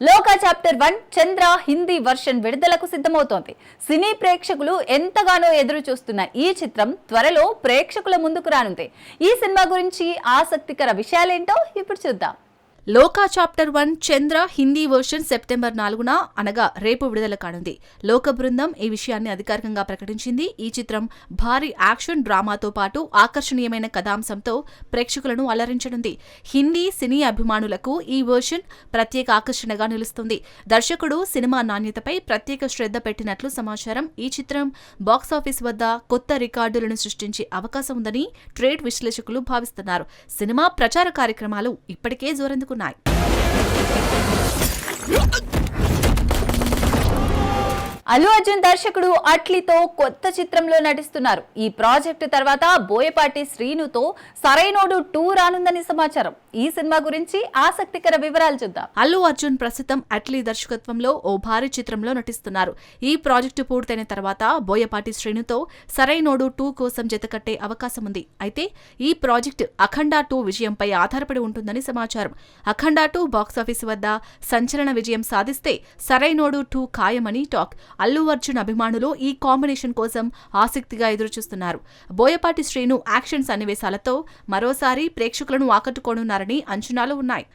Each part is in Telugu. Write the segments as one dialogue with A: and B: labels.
A: Lokah chapter one Chandra Hindi version విడుదలకు సిద్ధమవుతోంది. సినీ ప్రేక్షకులు ఎంతగానో ఎదురు చూస్తున్న ఈ చిత్రం త్వరలో ప్రేక్షకుల ముందుకు రానుంది. ఈ సినిమా గురించి ఆసక్తికర విషయాలేంటో ఇప్పుడు చూద్దాం.
B: Lokah chapter one Chandra Hindi version September నాలుగున అనగా రేపు విడుదల కానుంది. లోక బృందం ఈ విషయాన్ని అధికారికంగా ప్రకటించింది. ఈ చిత్రం భారీ యాక్షన్ డ్రామాతో పాటు ఆకర్షణీయమైన కథాంశంతో ప్రేక్షకులను అలరించనుంది. హిందీ సినీ అభిమానులకు ఈ వర్షన్ ప్రత్యేక ఆకర్షణగా నిలుస్తుంది. దర్శకుడు సినిమా నాణ్యతపై ప్రత్యేక శ్రద్ధ పెట్టినట్లు సమాచారం. ఈ చిత్రం బాక్సాఫీస్ వద్ద కొత్త రికార్డులను సృష్టించే అవకాశం ఉందని ట్రేడ్ విశ్లేషకులు భావిస్తున్నారు. సినిమా ప్రచార కార్యక్రమాలు ఇప్పటికే జోరందుకున్నాయి. くない。
A: అల్లు అర్జున్ దర్శకుడు అట్లీతో కొత్త చిత్రంలో నటిస్తున్నారు. ఈ ప్రాజెక్టు తర్వాత బోయపాటి శ్రీనుతో సరైనోడు టూ రానుందని సమాచారం. ఈ సినిమా గురించి ఆసక్తికర వివరాలు చూద్దాం.
B: అల్లు అర్జున్ ప్రస్తుతం అట్లీ దర్శకత్వంలో ఓ భారీ చిత్రంలో నటిస్తున్నారు. ఈ ప్రాజెక్టు పూర్తయిన తర్వాత బోయపాటి శ్రీనుతో సరైనోడు టూ కోసం జతకట్టే అవకాశం ఉంది. అయితే ఈ ప్రాజెక్టు అఖండ టూ విజయంపై ఆధారపడి ఉంటుందని సమాచారం. అఖండ టూ బాక్సాఫీస్ వద్ద సంచలన విజయం సాధిస్తే సరైనోడు టూ ఖాయమని టాక్. అల్లు అర్జున్ అభిమానులు ఈ కాంబినేషన్ కోసం ఆసక్తిగా ఎదురుచూస్తున్నారు బోయపాటి శ్రీను యాక్షన్ సన్నివేశాలతో మరోసారి ప్రేక్షకులను ఆకట్టుకోనున్నారని అంచనాలు ఉన్నాయి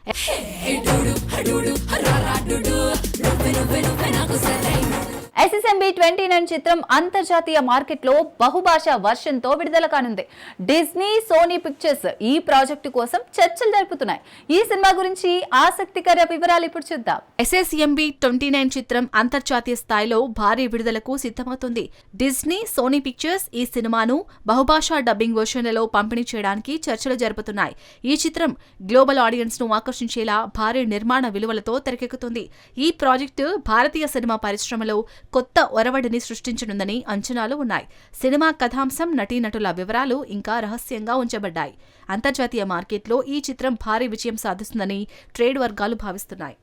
A: ఎస్ఎస్ఎంబి ట్వంటీ నైన్ చిత్రం అంతర్జాతీయ మార్కెట్లో బహుభాష వర్షన్తో విడుదల కానుంది. డిస్నీ సోనీ పిక్చర్స్ ఈ ప్రాజెక్టు కోసం చర్చలు జరుపుతున్నాయి. ఈ సినిమా గురించి ఆసక్తికర వివరాలు ఇప్పుడు చూద్దాం.
B: ఎస్ఎస్ఎంబి ట్వంటీ నైన్ చిత్రం అంతర్జాతీయ స్థాయిలో భారీ విడుదలకు సిద్ధమవుతుంది. డిస్నీ సోనీ పిక్చర్స్ ఈ సినిమాను బహుభాషా డబ్బింగ్ వర్షన్లలో పంపిణీ చేయడానికి చర్చలు జరుపుతున్నాయి. ఈ చిత్రం గ్లోబల్ ఆడియన్స్ను ఆకర్షించేలా భారీ నిర్మాణ విలువలతో తెరకెక్కుతుంది. ఈ ప్రాజెక్టు భారతీయ సినిమా పరిశ్రమలో కొత్త ఒరవడిని సృష్టించనుందని అంచనాలు ఉన్నాయి. సినిమా కథాంశం నటీనటుల వివరాలు ఇంకా రహస్యంగా ఉంచబడ్డాయి. అంతర్జాతీయ మార్కెట్లో ఈ చిత్రం భారీ విజయం సాధిస్తుందని ట్రేడ్ వర్గాలు భావిస్తున్నాయి.